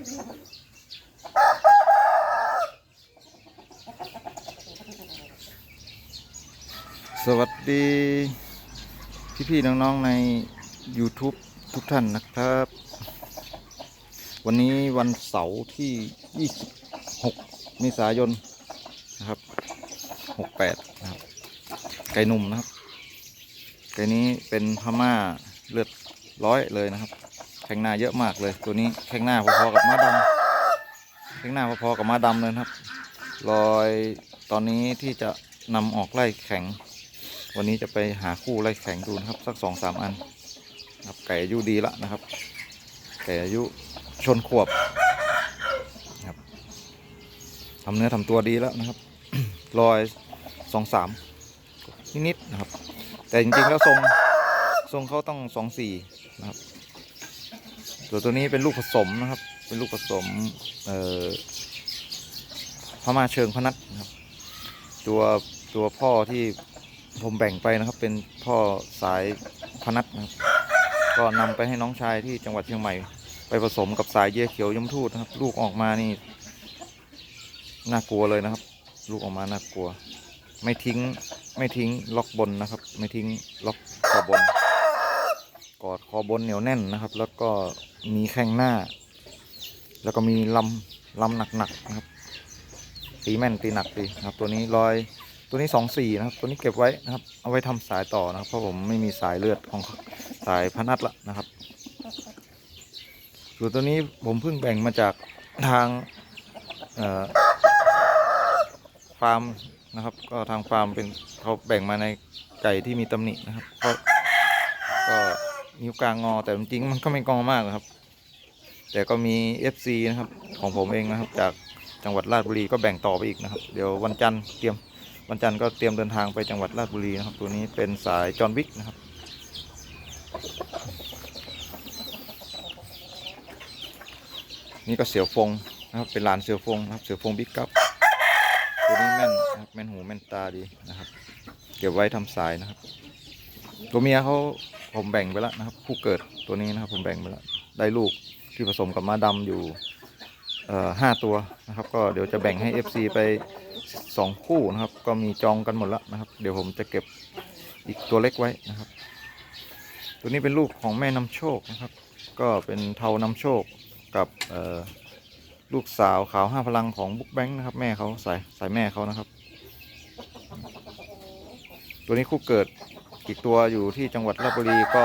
สวัสดี พี่ๆน้องๆใน YouTube ทุกท่านนะครับ วันนี้วันเสาร์ที่ 26 เมษายน นะครับ 68 นะครับ ไก่หนุ่มนะครับ ไก่นี้เป็นพม่าเลือดร้อยเลยนะครับ ข้งหน้าเยอะมากเลย ตัวนี้แข้งหน้าพอๆกับม้าดำแข้งหน้าพอๆกับม้าดำเลยครับรอยตอนนี้ที่จะนำออกไล่แข็ง วันนี้จะไปหาคู่ไล่แข็งดูนะครับ สักสองสามอันครับไก่อายุดีละนะครับ ไก่อายุชนขวบครับทำเนื้อทำตัวดีแล้วนะครับรอยสองสามนิดๆนะครับ แต่จริงๆแล้วทรงทรงเขาต้องสองสี่นะครับ ตัวตัวนี้เป็นลูกผสมนะครับ เป็นลูกผสมเอ่อพม่าเชิงพนัทนะครับ ตัวตัวพ่อที่ผมแบ่งไปนะครับ เป็นพ่อสายพนัทนะครับ ก็นำไปให้น้องชายที่จังหวัดเชียงใหม่ ไปผสมกับสายเยี่ยเขียวยมทูตนะครับ ลูกออกมานี่น่ากลัวเลยนะครับ ลูกออกมาน่ากลัว ไม่ทิ้งไม่ทิ้งล็อกบนนะครับ ไม่ทิ้งล็อกคอบน กอดคอบนเหนียวแน่นนะครับ แล้วก็มีแข้งหน้า แล้วก็มีลำลำหนักๆนะครับตีแม่นตีหนักตีนะครับ ตัวนี้รอยตัวนี้สองสี่นะครับ ตัวนี้เก็บไว้นะครับ เอาไว้ทำสายต่อนะครับ เพราะผมไม่มีสายเลือดของสายพนัทละนะครับส่วนตัวนี้ผมเพิ่งแบ่งมาจากทางฟาร์มนะครับ ก็ทางฟาร์มเป็นเขาแบ่งมาในไก่ที่มีตำหนินะครับก็ก็ นิ้วกลางงอ แต่จริงๆมันก็ไม่งอมากนะครับ แต่ก็มี FC นะครับของผมเองนะครับ จากจังหวัดราชบุรีก็แบ่งต่อไปอีกนะครับ เดี๋ยววันจันทร์เตรียมวันจันทร์ก็เตรียมเดินทางไปจังหวัดราชบุรีนะครับ ตัวนี้เป็นสายจอห์นวิกนะครับนี่ก็เสียวฟงนะครับเป็นลานเสียวฟงนะครับเสียวฟงบิ๊กกับตัวนี้แม่นนะครับแม่นหูแม่นตาดีนะครับ เก็บไว้ทำสายนะครับ ตัวเมียเขา ผมแบ่งไปแล้วนะครับ ผู้เกิดตัวนี้นะครับ ผมแบ่งไปแล้วได้ลูกที่ผสมกับม้าดำอยู่ห้าตัวนะครับ ก็เดี๋ยวจะแบ่งให้ FC ไปสองคู่นะครับ ก็มีจองกันหมดแล้วนะครับ เดี๋ยวผมจะเก็บอีกตัวเล็กไว้นะครับ ตัวนี้เป็นลูกของแม่นำโชคนะครับ ก็เป็นเทานำโชคกับลูกสาวขาวห้าพลังของบุ๊กแบงค์นะครับ แม่เขาสายสายแม่เขานะครับ ตัวนี้คู่เกิด อีกตัวอยู่ที่จังหวัดราชบุรีก็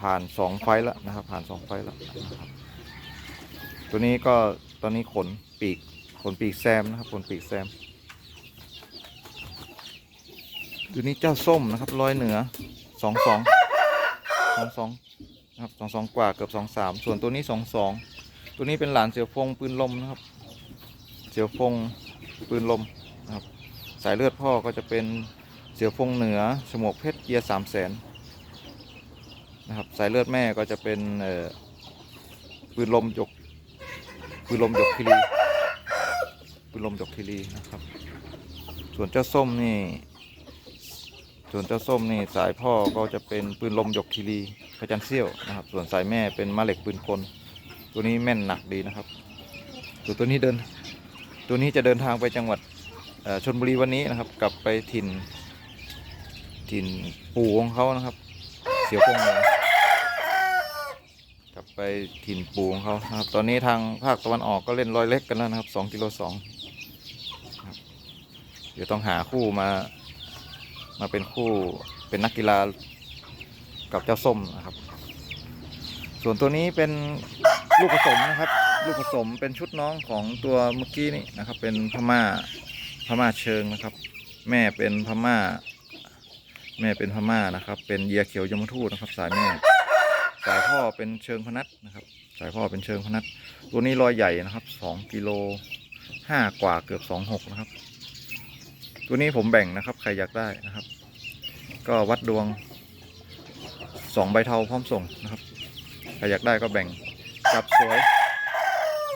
ผ่านสองไฟแล้วนะครับ ผ่านสองไฟแล้วนะครับตัวนี้ก็ตอนนี้ขนปีกขนปีกแซมนะครับขนปีกแซมตัวนี้เจ้าส้มนะครับร้อยเหนือสองสองสองสองนะครับสองสองกว่าเกือบสองสามส่วนตัวนี้สองสองตัวนี้เป็นหลานเสียวฟงปืนลมนะครับ เสียวฟงปืนลมนะครับ สายเลือดพ่อก็จะเป็น เสือฟงเหนือฉมวกเพชรเกียร์สามแสนนะครับสายเลือดแม่ก็จะเป็นปืนลมหยกปืนลมหยกคิรีปืนลมหยกคิรีนะครับ ส่วนเจ้าส้มนี่ ส่วนเจ้าส้มนี่สายพ่อก็จะเป็นปืนลมหยกคิรีพระจันทร์เสี้ยวนะครับ ส่วนสายแม่เป็นมะเหล็กปืนกลตัวนี้แม่นหนักดีนะครับส่วนตัวนี้เดิน ตัวนี้จะเดินทางไปจังหวัดชนบุรีวันนี้นะครับ กลับไปถิ่น ถิ่นปู่ของเขานะครับ เสียวพงเลยกลับไปถิ่นปู่ของเขานะครับ ตอนนี้ทางภาคตะวันออกก็เล่นรอยเล็กกันแล้วนะครับสองกิโลสองเดี๋ยวต้องหาคู่มา มาเป็นคู่เป็นนักกีฬากับเจ้าส้มนะครับ ส่วนตัวนี้เป็นลูกผสมนะครับ ลูกผสมเป็นชุดน้องของตัวเมื่อกี้นี่นะครับ เป็นพม่าพม่าเชิงนะครับ แม่เป็นพม่า แม่เป็นพม่านะครับ เป็นเยียเขียวยมทูตนะครับ สายแม่ สายพ่อเป็นเชิงพนัทนะครับ สายพ่อเป็นเชิงพนัทตัวนี้รอยใหญ่นะครับสองกิโลห้ากว่าเกือบสองหกนะครับ ตัวนี้ผมแบ่งนะครับ ใครอยากได้นะครับ ก็วัดดวงสองใบเทาพร้อมส่งนะครับใครอยากได้ก็แบ่งจับสวย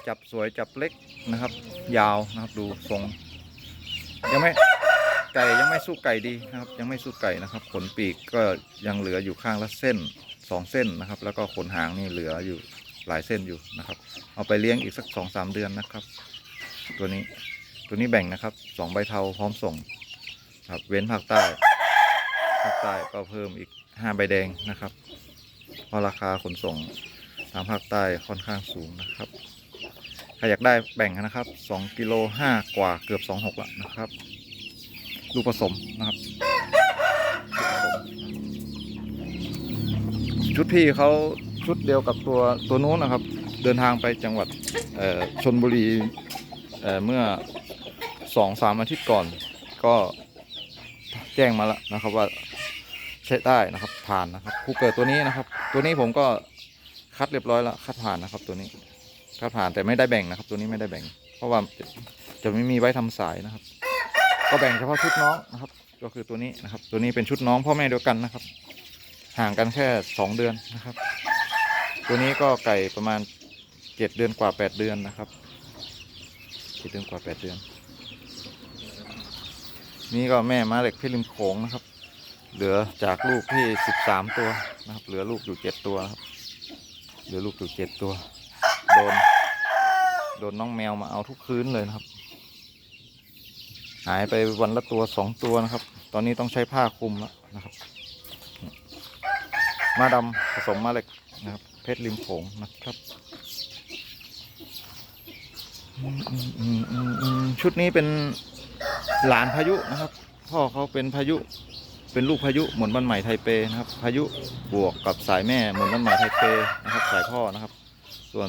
จับสวยจับเล็กนะครับ ยาวนะครับดูทรงยังไม่ ไก่ยังไม่สู้ไก่ดีนะครับ ยังไม่สู้ไก่นะครับ ขนปีกก็ยังเหลืออยู่ข้างละเส้นสองเส้นนะครับ แล้วก็ขนหางนี่เหลืออยู่หลายเส้นอยู่นะครับ เอาไปเลี้ยงอีกสักสองสามเดือนนะครับ ตัวนี้ตัวนี้แบ่งนะครับสองใบเทาพร้อมส่งครับเว้นภาคใต้ภาคใต้ก็เพิ่มอีกห้าใบแดงนะครับ เพราะราคาขนส่งทางภาคใต้ค่อนข้างสูงนะครับใครอยากได้แบ่งนะครับ2กิโล5กว่าเกือบ 26ละนะครับ ลูกผสมนะครับ ชุดพี่เขาชุดเดียวกับตัวตัวนู้นนะครับ เดินทางไปจังหวัดชนบุรีเเมื่อสองสามอาทิตย์ก่อน ก็แจ้งมาแล้วนะครับว่าใช้ได้นะครับผ่านนะครับคู่เกิดตัวนี้นะครับ ตัวนี้ผมก็คัดเรียบร้อยแล้วคัดผ่านนะครับตัวนี้คัดผ่านแต่ไม่ได้แบ่งนะครับ ตัวนี้ไม่ได้แบ่ง เพราะว่าจะจะไม่มีไว้ทำสายนะครับ ก็แบ่งเฉพาะชุดน้องนะครับ ก็คือตัวนี้นะครับ ตัวนี้เป็นชุดน้องพ่อแม่เดียวกันนะครับ ห่างกันแค่สองเดือนนะครับ ตัวนี้ก็ไก่ประมาณเจ็ดเดือนกว่าแปดเดือนนะครับเจ็ดเดือนกว่าแปดเดือน นี่ก็แม่ม้าเหล็กพี่ริมโขงนะครับ เหลือจากลูกที่สิบสามตัวนะครับ เหลือลูกอยู่เจ็ดตัวครับ เหลือลูกอยู่เจ็ดตัว โดน โดนน้องแมวมาเอาทุกคืนเลยนะครับ หายไปวันละตัวสองตัวนะครับ ตอนนี้ต้องใช้ผ้าคลุมแล้วนะครับ มาดำผสมมาเหล็กนะครับ เพชรริมโขงนะครับ ชุดนี้เป็นหลานพายุนะครับ พ่อเขาเป็นพายุเป็นลูกพายุหมุนบ้านใหม่ไทเปนะครับ พายุบวกกับสายแม่หมุนบ้านใหม่ไทเปนะครับ สายพ่อนะครับ ส่วน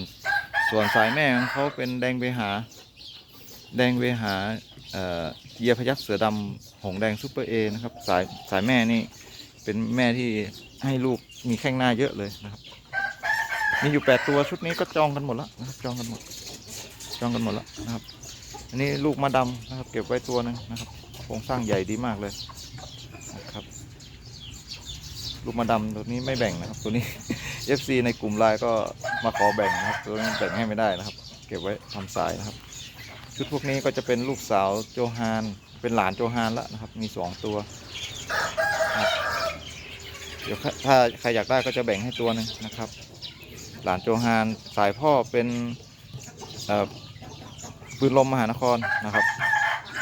ส่วนสายแม่ของเขาเป็นแดงเวหา แดงเวหา เยียพยักเสือดำหงแดงซูเปอร์เอนะครับสายสายแม่นี่เป็นแม่ที่ให้ลูกมีแข้งหน้าเยอะเลยนะครับ มีอยู่แปดตัวชุดนี้ก็จองกันหมดแล้วนะครับจองกันหมด จองกันหมดแล้วนะครับ อันนี้ลูกมาดำนะครับ เก็บไว้ตัวหนึงนะครับโครงสร้างใหญ่ดีมากเลยนะครับ ลูกมาดำตัวนี้ไม่แบ่งนะครับ ตัวนี้ FC ในกลุ่มไลน์ก็มาขอแบ่งนะครับ ตัวนี้แบ่งให้ไม่ได้นะครับ เก็บไว้ทำสายนะครับ ชุดพวกนี้ก็จะเป็นลูกสาวโจฮาน เป็นหลานโจฮานแล้วนะครับ มีสองตัว เดี๋ยวถ้าใครอยากได้ก็จะแบ่งให้ตัวหนึ่งนะครับ หลานโจฮานสายพ่อเป็นอ่อปืนลมมหานครนะครับ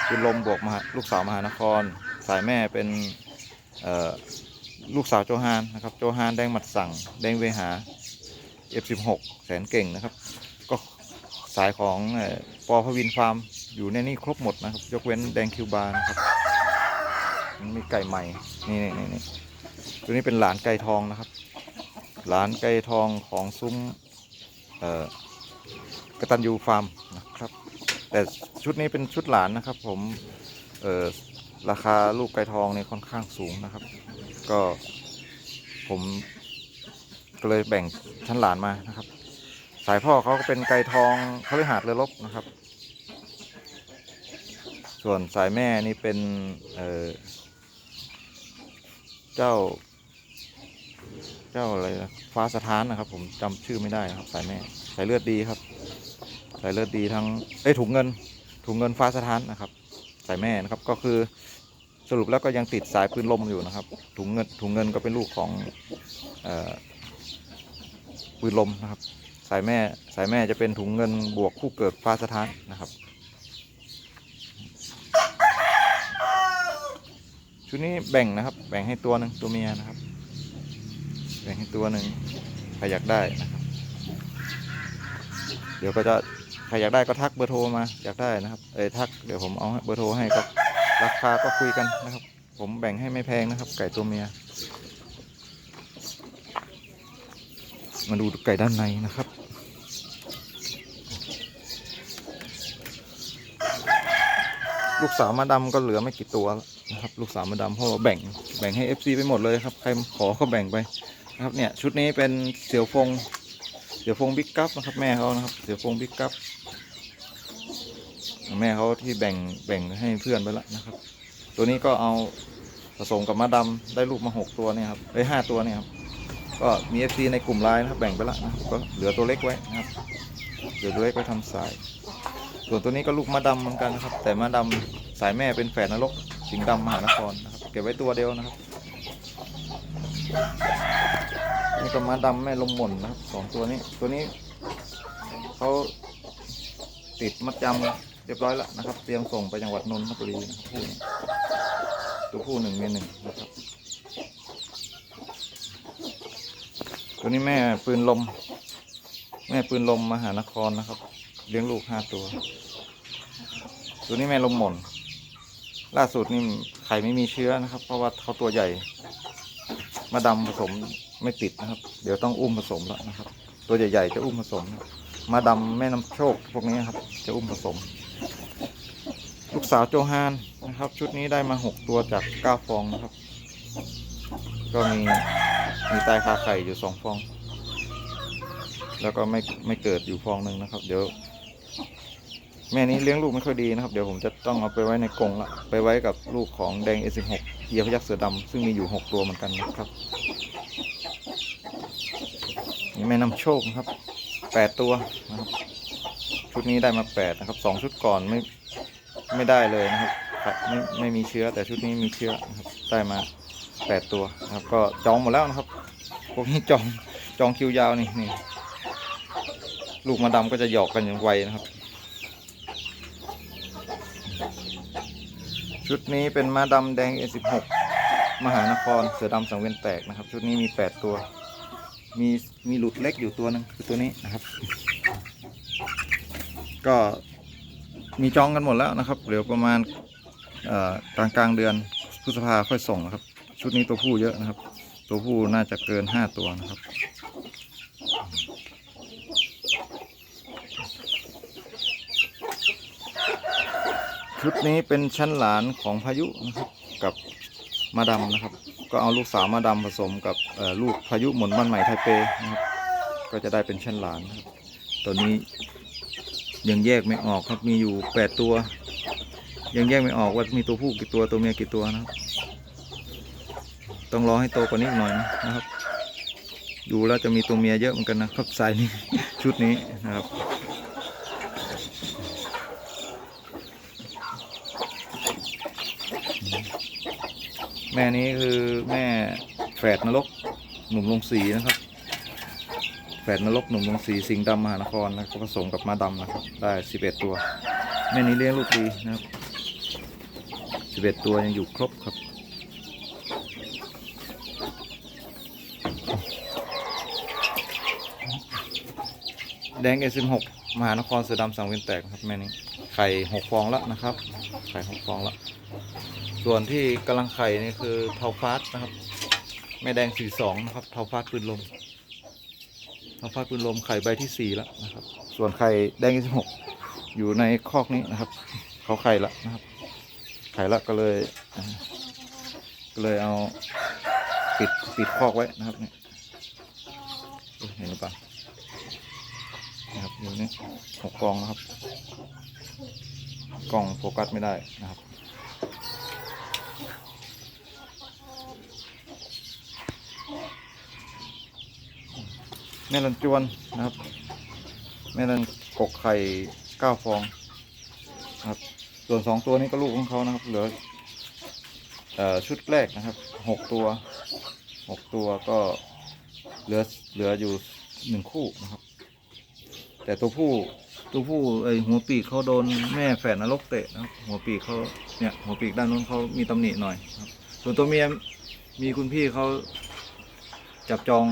ปืนลมบวกมหาลูกสาวมหานคร สายแม่เป็นอ่อลูกสาวโจฮานนะครับ โจฮานแดงหมัดสั่ง แดงเวหา F16 แสนเก่งนะครับ สายของปอพวินฟาร์มอยู่ในนี้ครบหมดนะครับ ยกเว้นแดงคิวบาร์นะครับมันมีไก่ใหม่ นี่นี่นี่ตัวนี้เป็นหลานไก่ทองนะครับ หลานไก่ทองของซุ้มเอ่อกตันยูฟาร์มนะครับ แต่ชุดนี้เป็นชุดหลานนะครับ ผมราคาลูกไก่ทองเนี่ยค่อนข้างสูงนะครับ ก็ผมก็เลยแบ่งชั้นหลานมานะครับ สายพ่อเขาก็เป็นไก่ทองคฤหาสน์เรือรบนะครับ ส่วนสายแม่นี่เป็นเเจ้า เจ้าอะไรนะฟ้าสถานนะครับ ผมจำชื่อไม่ได้ครับ สายแม่สายเลือดดีครับ สายเลือดดีทั้งเอ้ถุงเงิน ถุงเงินฟ้าสถานนะครับ สายแม่นะครับก็คือสรุปแล้วก็ยังติดสายปืนลมอยู่นะครับ ถุงเงินถุงเงินก็เป็นลูกของออปืนลมนะครับ สายแม่สายแม่จะเป็นถุงเงินบวกคู่เกิดฟ้าสถานนะครับ ชุดนี้แบ่งนะครับ แบ่งให้ตัวหนึ่งตัวเมียนะครับ แบ่งให้ตัวหนึ่งใครอยากได้นะครับ เดี๋ยวก็จะใครอยากได้ก็ทักเบอร์โทรมาอยากได้นะครับ เอ้ยทักเดี๋ยวผมเอาเบอร์โทรให้ก็ราคาก็คุยกันนะครับ ผมแบ่งให้ไม่แพงนะครับ ไก่ตัวเมีย มาดูไก่ด้านในนะครับ ลูกสาวมาดำก็เหลือไม่กี่ตัวนะครับ ลูกสาวมาดำเพราะว่าแบ่งแบ่งให้ FC ไปหมดเลยครับ ใครขอก็แบ่งไปนะครับเนี่ยชุดนี้เป็นเสี่ยวฟงเสี่ยวฟงบิ๊กกัฟนะครับ แม่เขานะครับ เสี่ยวฟงบิ๊กกัฟแม่เขาที่แบ่งแบ่งให้เพื่อนไปแล้วนะครับ ตัวนี้ก็เอาผสมกับมาดำได้ลูกมาหกตัวเนี่ยครับได้ห้าตัวเนี่ยครับ ก็มี FC ในกลุ่มไลน์นะครับแบ่งไปล้วนะก็เหลือตัวเล็กไว้นะครับเหลือตัวเล็กไว้ทำสาย ส่วนตัวนี้ก็ลูกมาดำเหมือนกันนะครับ แต่มาดำสายแม่เป็นแฝดนรกสิงห์ดำมหานครนะครับเก็บไว้ตัวเดียวนะครับนี่ก็มาดำแม่ลมหม่นนะครับสองตัวนี้ตัวนี้เขาติดมัดจำเรียบร้อยแล้วนะครับ เตรียมส่งไปจังหวัดนนทบุรีนะคู่นี้ตัวผู้หนึ่งเมียหนึ่งนะครับ ตัวนี้แม่ปืนลม แม่ปืนลมมหานครนะครับ เลี้ยงลูกห้าตัว ตัวนี้แม่ลมหม่นล่าสุดนี่ไข่ไม่มีเชื้อนะครับ เพราะว่าเขาตัวใหญ่ มาดำผสมไม่ติดนะครับ เดี๋ยวต้องอุ้มผสมแล้วนะครับ ตัวใหญ่ๆจะอุ้มผสม มาดำแม่น้ำโชคพวกนี้ครับ จะอุ้มผสม ลูกสาวโจฮานนะครับ ชุดนี้ได้มาหกตัวจากเก้าฟองนะครับ ก็มี มีตายคาไข่อยู่สองฟอง แล้วก็ไม่ไม่เกิดอยู่ฟองหนึ่งนะครับ เดี๋ยว แม่นี้เลี้ยงลูกไม่ค่อยดีนะครับ เดี๋ยวผมจะต้องเอาไปไว้ในกรงละไปไว้กับลูกของแดง A16 เหยียพยักษ์เสือดำซึ่งมีอยู่6ตัวเหมือนกันนะครับนี่แม่นำโชคนะครับ8ตัวนะครับชุดนี้ได้มา8นะครับ2ชุดก่อนไม่ไม่ได้เลยนะครับไม่ไม่มีเชื้อแต่ชุดนี้มีเชื้อนะครับได้มา8ตัวนะครับก็จองหมดแล้วนะครับ พวกนี้จองจองคิวยาวนี่นี่ลูกมาดำก็จะหยอกกันอย่างไวนะครับ ชุดนี้เป็นมาดำแดง A16 มหานครเสือดำสังเวียนแตกนะครับ ชุดนี้มี 8 ตัว มีมีหลุดเล็กอยู่ตัวหนึงคือตัวนี้นะครับ ก็มีจองกันหมดแล้วนะครับเหลือประมาณกลางกลางเดือนพฤษภาค่อยส่งนะครับ ชุดนี้ตัวผู้เยอะนะครับ ตัวผู้น่าจะเกิน5ตัวนะครับ ชุดนี้เป็นชั้นหลานของพายุนะครับกับมาดำนะครับ ก็เอาลูกสาวมาดำผสมกับลูกพายุหมุนบ้านใหม่ไทเปนะครับ ก็จะได้เป็นชั้นหลานครับตัวนี้ยังแยกไม่ออกครับมีอยู่แปดตัว ยังแยกไม่ออกว่ามีตัวผู้กี่ตัวตัวเมียกี่ตัวนะครับ ต้องรอให้โตกว่านี้หน่อยนะครับ ดูแล้วจะมีตัวเมียเยอะเหมือนกันนะครับสายนี้ชุดนี้นะครับแม่นี้คือแม่แฝดนรกหนุ่มลงสีนะครับ แฝดนรกหนุ่มลงสีสิงดำมหานครนะครับผสมกับมาดำนะครับ ได้สิบเอ็ดตัว แม่นี้เลี้ยงลูกดีนะครับสิบเอ็ดตัวยังอยู่ครบครับ ดงเอสิบหกมหานครเสือดำสังเวียนแตกครับแม่นี้ไข่หกฟองแล้วนะครับ ไข่หกฟองแล้ว ส่วนที่กำลังไข่นี่คือเทาฟาสนะครับ แม่แดงสี่สองนะครับเทาฟาสปืนลมเทาฟาสปืนลมไข่ใบที่สี่แล้วนะครับ ส่วนไข่แดงสิบหกอยู่ในคอกนี้นะครับ เขาไข่ละนะครับ ไข่ละก็เลยก็เลยเอาปิดปิดคอกไว้นะครับเนี่ยเห็นหรือเปล่า อยู่นี่หกกองนะครับ กล้องโฟกัสไม่ได้นะครับแม่ลันจวนนะครับ แม่ลันกกไข่เก้าฟองนะครับ ส่วนสองตัวนี้ก็ลูกของเขานะครับ เหลือชุดแรกนะครับหกตัวหกตัวก็เหลือเหลืออยู่หนึ่งคู่นะครับ แต่ตัวผู้ตัวผู้ไอหัวปีกเขาโดนแม่แฝดนรกเตะนะครับหัวปีกเขาเนี่ยหัวปีกด้านนู้นเขามีตำหนิหน่อยครับส่วนตัวเมียมีคุณพี่เขาจับจอง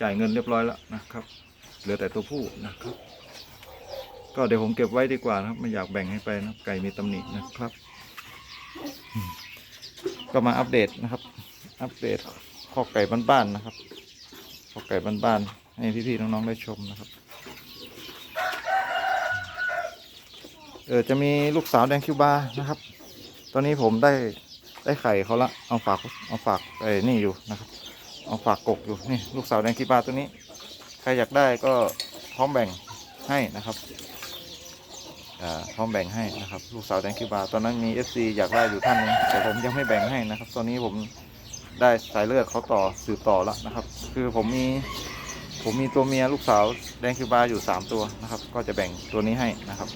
จ่ายเงินเรียบร้อยแล้วนะครับ เหลือแต่ตัวผู้นะครับ ก็เดี๋ยวผมเก็บไว้ดีกว่านะครับ ไม่อยากแบ่งให้ไปนะไก่มีตำหนินะครับ ก็มาอัปเดตนะครับ อัปเดตข้อไก่บ้านๆนะครับข้อไก่บ้านๆให้พี่ๆน้องๆได้ชมนะครับ เออจะมีลูกสาวแดงคิวบานะครับ ตอนนี้ผมได้ได้ไข่เขาละเอาฝากเอาฝากไอ้นี่อยู่นะครับ เอาฝากกกอยู่นี่ลูกสาวแดงคิวบาตัวนี้ ใครอยากได้ก็พร้อมแบ่งให้นะครับอ่าพร้อมแบ่งให้นะครับ ลูกสาวแดงคิวบาตอนนั้นมี FC อยากได้อยู่ท่านหนึงแต่ผมยังไม่แบ่งให้นะครับ ตอนนี้ผมได้สายเลือดเขาต่อสืบต่อแล้วนะครับ คือผมมี ผมมีตัวเมียลูกสาวแดงคิวบาอยู่สามตัวนะครับ ก็จะแบ่งตัวนี้ให้นะครับ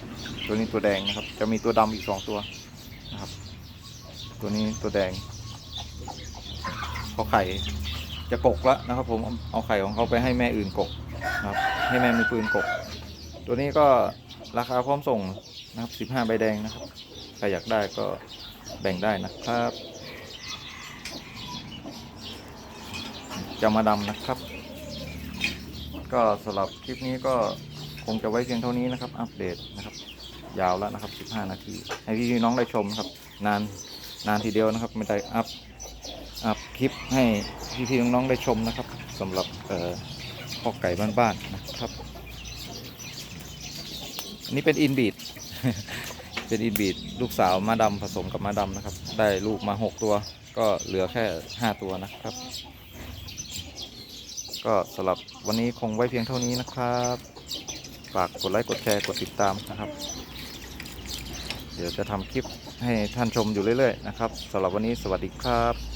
ตัวนี้ตัวแดงนะครับ จะมีตัวดำอีกสองตัวนะครับ ตัวนี้ตัวแดงเขาไข่จะกกแล้วนะครับ ผมเอาเอาไข่ของเขาไปให้แม่อื่นกกนะครับ ให้แม่มือปืนกก ตัวนี้ก็ราคาพร้อมส่งนะครับ15ใบแดงนะครับ ใครอยากได้ก็แบ่งได้นะครับจะมาดำนะครับ ก็สำหรับคลิปนี้ก็คงจะไว้เพียงเท่านี้นะครับ อัปเดตนะครับ ยาวแล้วนะครับ 15 นาที ให้พี่น้องได้ชมครับ นานนานทีเดียวนะครับไม่ได้อัพอัพคลิปให้พี่ๆน้องๆได้ชมนะครับสำหรับเอ่อข้อไก่บ้านๆนะครับนนี้เป็นอินบีดเป็นอินบีดลูกสาวมาดำผสมกับมาดำนะครับ ได้ลูกมา 6 ตัว ก็เหลือแค่ 5 ตัวนะครับ ก็สำหรับวันนี้คงไว้เพียงเท่านี้นะครับ ฝากกดไลค์กดแชร์กดติดตามนะครับ เดี๋ยวจะทำคลิปให้ท่านชมอยู่เรื่อยๆนะครับสำหรับวันนี้สวัสดีครับ